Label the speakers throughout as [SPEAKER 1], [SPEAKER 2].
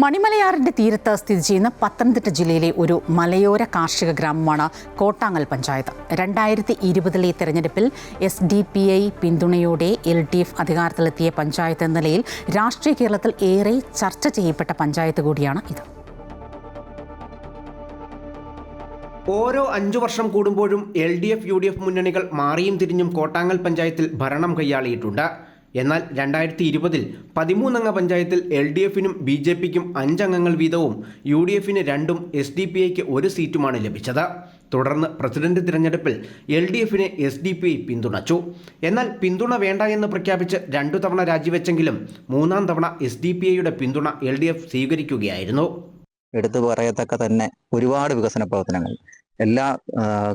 [SPEAKER 1] മണിമലയാറിന്റെ തീരത്ത് സ്ഥിതി ചെയ്യുന്ന പത്തനംതിട്ട ജില്ലയിലെ ഒരു മലയോര കാർഷിക ഗ്രാമമാണ് കോട്ടാങ്ങൽ പഞ്ചായത്ത്. രണ്ടായിരത്തി ഇരുപതിലെ തെരഞ്ഞെടുപ്പിൽ എസ് ഡി പി ഐ പിന്തുണയോടെ എൽ ഡി എഫ് അധികാരത്തിലെത്തിയ പഞ്ചായത്ത് എന്ന നിലയിൽ രാഷ്ട്രീയ കേരളത്തിൽ ഏറെ ചർച്ച ചെയ്യപ്പെട്ട പഞ്ചായത്ത് കൂടിയാണ് ഇത്.
[SPEAKER 2] ഓരോ അഞ്ചു വർഷം കൂടുമ്പോഴും L D F U D F മുന്നണികൾ മാറിയും തിരിഞ്ഞും കോട്ടാങ്ങൽ പഞ്ചായത്തിൽ ഭരണം കൈയാളിയിട്ടുണ്ട്. എന്നാൽ രണ്ടായിരത്തി ഇരുപതിൽ പതിമൂന്നംഗ പഞ്ചായത്തിൽ എൽ ഡി എഫിനും ബി ജെ പിക്കും അഞ്ചംഗങ്ങൾ വീതവും യു ഡി എഫിന് രണ്ടും എസ് ഡി പി ഐക്ക് ഒരു സീറ്റുമാണ് ലഭിച്ചത്. തുടർന്ന് പ്രസിഡന്റ് തിരഞ്ഞെടുപ്പിൽ എൽ ഡി എഫിനെ എസ് ഡി പി ഐ പിന്തുണച്ചു. എന്നാൽ പിന്തുണ വേണ്ട എന്ന് പ്രഖ്യാപിച്ച് രണ്ടു തവണ രാജിവെച്ചെങ്കിലും മൂന്നാം തവണ എസ് ഡി പി ഐയുടെ പിന്തുണ എൽ ഡി എഫ് സ്വീകരിക്കുകയായിരുന്നു.
[SPEAKER 3] എടുത്തു പറയത്തക്ക തന്നെ ഒരുപാട് വികസന പ്രവർത്തനങ്ങൾ. എല്ലാ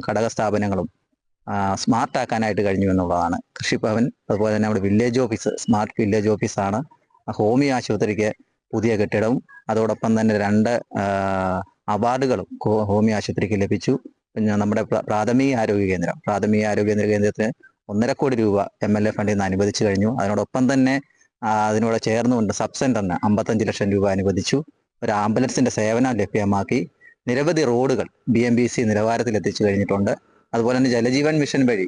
[SPEAKER 3] ഘടക സ്ഥാപനങ്ങളും സ്മാർട്ട് ആക്കാനായിട്ട് കഴിഞ്ഞു എന്നുള്ളതാണ്. കൃഷിഭവൻ അതുപോലെ തന്നെ നമ്മുടെ വില്ലേജ് ഓഫീസ് സ്മാർട്ട് വില്ലേജ് ഓഫീസാണ് ഹോമിയോ ആശുപത്രിക്ക് പുതിയ കെട്ടിടവും അതോടൊപ്പം തന്നെ രണ്ട് അവാർഡുകളും ഹോമിയോ ആശുപത്രിക്ക് ലഭിച്ചു. പിന്നെ നമ്മുടെ പ്രാഥമിക ആരോഗ്യ കേന്ദ്രം. പ്രാഥമിക ആരോഗ്യ കേന്ദ്രത്തിന് ഒന്നര കോടി രൂപ എം എൽ എ ഫണ്ടിൽ നിന്ന് അനുവദിച്ചു കഴിഞ്ഞു. അതിനോടൊപ്പം തന്നെ അതിനോട് ചേർന്നുകൊണ്ട് സബ് സെന്ററിന് അമ്പത്തഞ്ച് ലക്ഷം രൂപ അനുവദിച്ചു. ഒരു ആംബുലൻസിന്റെ സേവനം ലഭ്യമാക്കി. നിരവധി റോഡുകൾ ബി എം ബി സി നിലവാരത്തിൽ എത്തിച്ചു കഴിഞ്ഞിട്ടുണ്ട്. അതുപോലെ തന്നെ ജലജീവൻ മിഷൻ വഴി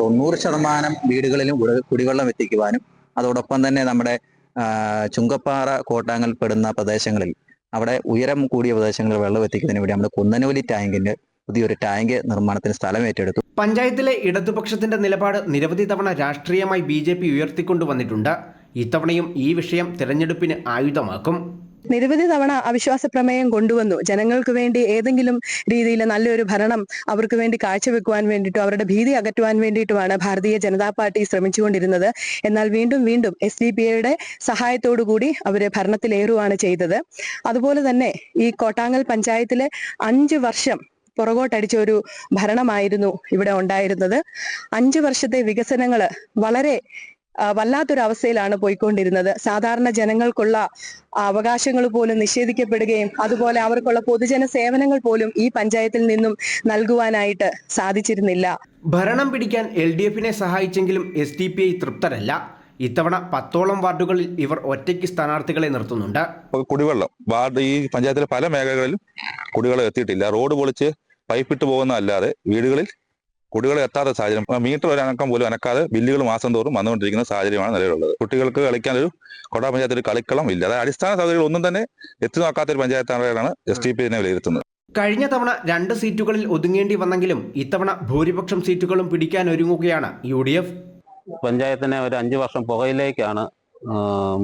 [SPEAKER 3] തൊണ്ണൂറ് ശതമാനം വീടുകളിലും കുടിവെള്ളം എത്തിക്കുവാനും അതോടൊപ്പം തന്നെ നമ്മുടെ ചുങ്കപ്പാറ കോട്ടാങ്ങൽ പെടുന്ന പ്രദേശങ്ങളിൽ അവിടെ ഉയരം കൂടിയ പ്രദേശങ്ങളിൽ വെള്ളം എത്തിക്കുന്നതിന് വേണ്ടി നമ്മുടെ കുന്നനോലി ടാങ്കിന്റെ പുതിയൊരു ടാങ്ക് നിർമ്മാണത്തിന് സ്ഥലം ഏറ്റെടുത്തു.
[SPEAKER 2] പഞ്ചായത്തിലെ ഇടതുപക്ഷത്തിന്റെ നിലപാട് നിരവധി തവണ രാഷ്ട്രീയമായി ബി ജെ പി ഉയർത്തിക്കൊണ്ടുവന്നിട്ടുണ്ട്. ഇത്തവണയും ഈ വിഷയം തിരഞ്ഞെടുപ്പിന് ആയുധമാക്കും.
[SPEAKER 4] നിരവധി തവണ അവിശ്വാസ പ്രമേയം കൊണ്ടുവന്നു. ജനങ്ങൾക്ക് വേണ്ടി ഏതെങ്കിലും രീതിയിൽ നല്ലൊരു ഭരണം അവർക്ക് വേണ്ടി കാഴ്ചവെക്കുവാൻ വേണ്ടിയിട്ടും അവരുടെ ഭീതി അകറ്റുവാൻ വേണ്ടിയിട്ടുമാണ് ഭാരതീയ ജനതാ പാർട്ടി ശ്രമിച്ചുകൊണ്ടിരുന്നത്. എന്നാൽ വീണ്ടും വീണ്ടും എസ് ഡി പി ഐയുടെ സഹായത്തോടു കൂടി അവർ ഭരണത്തിലേറുവാണ് ചെയ്തത്. അതുപോലെ തന്നെ ഈ കോട്ടാങ്ങൽ പഞ്ചായത്തിലെ അഞ്ച് വർഷം പുറകോട്ടടിച്ച ഒരു ഭരണമായിരുന്നു ഇവിടെ ഉണ്ടായിരുന്നത്. അഞ്ചു വർഷത്തെ വികസനങ്ങൾ വളരെ വല്ലാത്തൊരു അവസ്ഥയിലാണ് പോയിക്കൊണ്ടിരുന്നത്. സാധാരണ ജനങ്ങൾക്കുള്ള അവകാശങ്ങൾ പോലും നിഷേധിക്കപ്പെടുകയും അതുപോലെ അവർക്കുള്ള പൊതുജന സേവനങ്ങൾ പോലും ഈ പഞ്ചായത്തിൽ നിന്നും നൽകുവാനായിട്ട് സാധിച്ചിരുന്നില്ല.
[SPEAKER 2] ഭരണം പിടിക്കാൻ എൽ ഡി എഫിനെ സഹായിച്ചെങ്കിലും എസ് ഡി പി ഐ തൃപ്തരല്ല. ഇത്തവണ പത്തോളം വാർഡുകളിൽ ഇവർ ഒറ്റയ്ക്ക് സ്ഥാനാർത്ഥികളെ നിർത്തുന്നുണ്ട്.
[SPEAKER 5] കുടിവെള്ളം. വാർഡ് ഈ പഞ്ചായത്തിലെ പല മേഖലകളിലും കുടിവെള്ളം എത്തിയിട്ടില്ല. റോഡ് പൊളിച്ച് പൈപ്പിട്ട് പോകുന്ന അല്ലാതെ വീടുകളിൽ കുടിവെള്ളം എത്താത്ത സാഹചര്യം. മീറ്റർ ഒരു അനക്കം പോലും അനക്കാതെ ബില്ലുകൾ മാസം തോറും വന്നുകൊണ്ടിരിക്കുന്ന സാഹചര്യമാണ് നിലവിലുള്ളത്. കുട്ടികൾക്ക് കളിക്കാൻ ഒരു കൊടാ പഞ്ചായത്തിൽ ഒരു കളിക്കളം ഇല്ല. അതായത് അടിസ്ഥാന സൗകര്യങ്ങൾ ഒന്നും തന്നെ എത്തി നോക്കാത്ത ഒരു പഞ്ചായത്താണ് എസ് ടി പി ഇതിനെ വിലയിരുത്തുന്നത്.
[SPEAKER 2] കഴിഞ്ഞ തവണ രണ്ട് സീറ്റുകളിൽ ഒതുങ്ങേണ്ടി വന്നെങ്കിലും ഇത്തവണ ഭൂരിപക്ഷം സീറ്റുകളും പിടിക്കാൻ ഒരുങ്ങുകയാണ് യു ഡി എഫ്.
[SPEAKER 6] പഞ്ചായത്തിനെ ഒരു അഞ്ചു വർഷം പുകയിലേക്കാണ്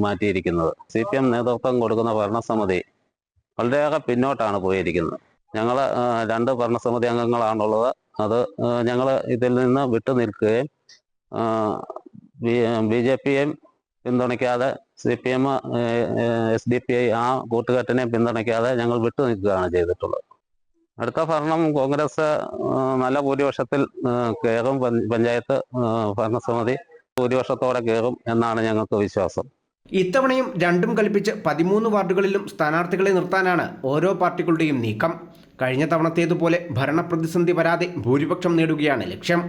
[SPEAKER 6] മാറ്റിയിരിക്കുന്നത്. സി പി എം നേതൃത്വം കൊടുക്കുന്ന ഭരണസമിതി വളരെയേറെ പിന്നോട്ടാണ് പോയിരിക്കുന്നത്. ഞങ്ങൾ രണ്ട് ഭരണസമിതി അംഗങ്ങളാണുള്ളത്. അത് ഞങ്ങൾ ഇതിൽ നിന്ന് വിട്ടു നിൽക്കുകയും ബി ജെ പിയെയും പിന്തുണയ്ക്കാതെ C P M S D P I ആ കൂട്ടുകെട്ടിനെ പിന്തുണയ്ക്കാതെ ഞങ്ങൾ വിട്ടു നിൽക്കുകയാണ് ചെയ്തിട്ടുള്ളത്. അടുത്ത ഭരണം കോൺഗ്രസ് നല്ല ഭൂരിപക്ഷത്തിൽ കയറും. പഞ്ചായത്ത് ഭരണസമിതി ഭൂരിപക്ഷത്തോടെ കയറും എന്നാണ് ഞങ്ങൾക്ക് വിശ്വാസം.
[SPEAKER 2] ഇത്തവണയും രണ്ടും കൽപ്പിച്ച് പതിമൂന്ന് വാർഡുകളിലും സ്ഥാനാർത്ഥികളെ നിർത്താനാണ് ഓരോ പാർട്ടികളുടെയും നീക്കം. കഴിഞ്ഞ തവണത്തേതുപോലെ ഭരണപ്രതിസന്ധി വരാതെ ഭൂരിപക്ഷം നേടുകയാണ് ലക്ഷ്യം.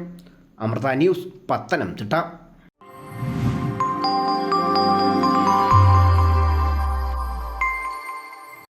[SPEAKER 2] അമൃത ന്യൂസ് പത്തനംതിട്ട.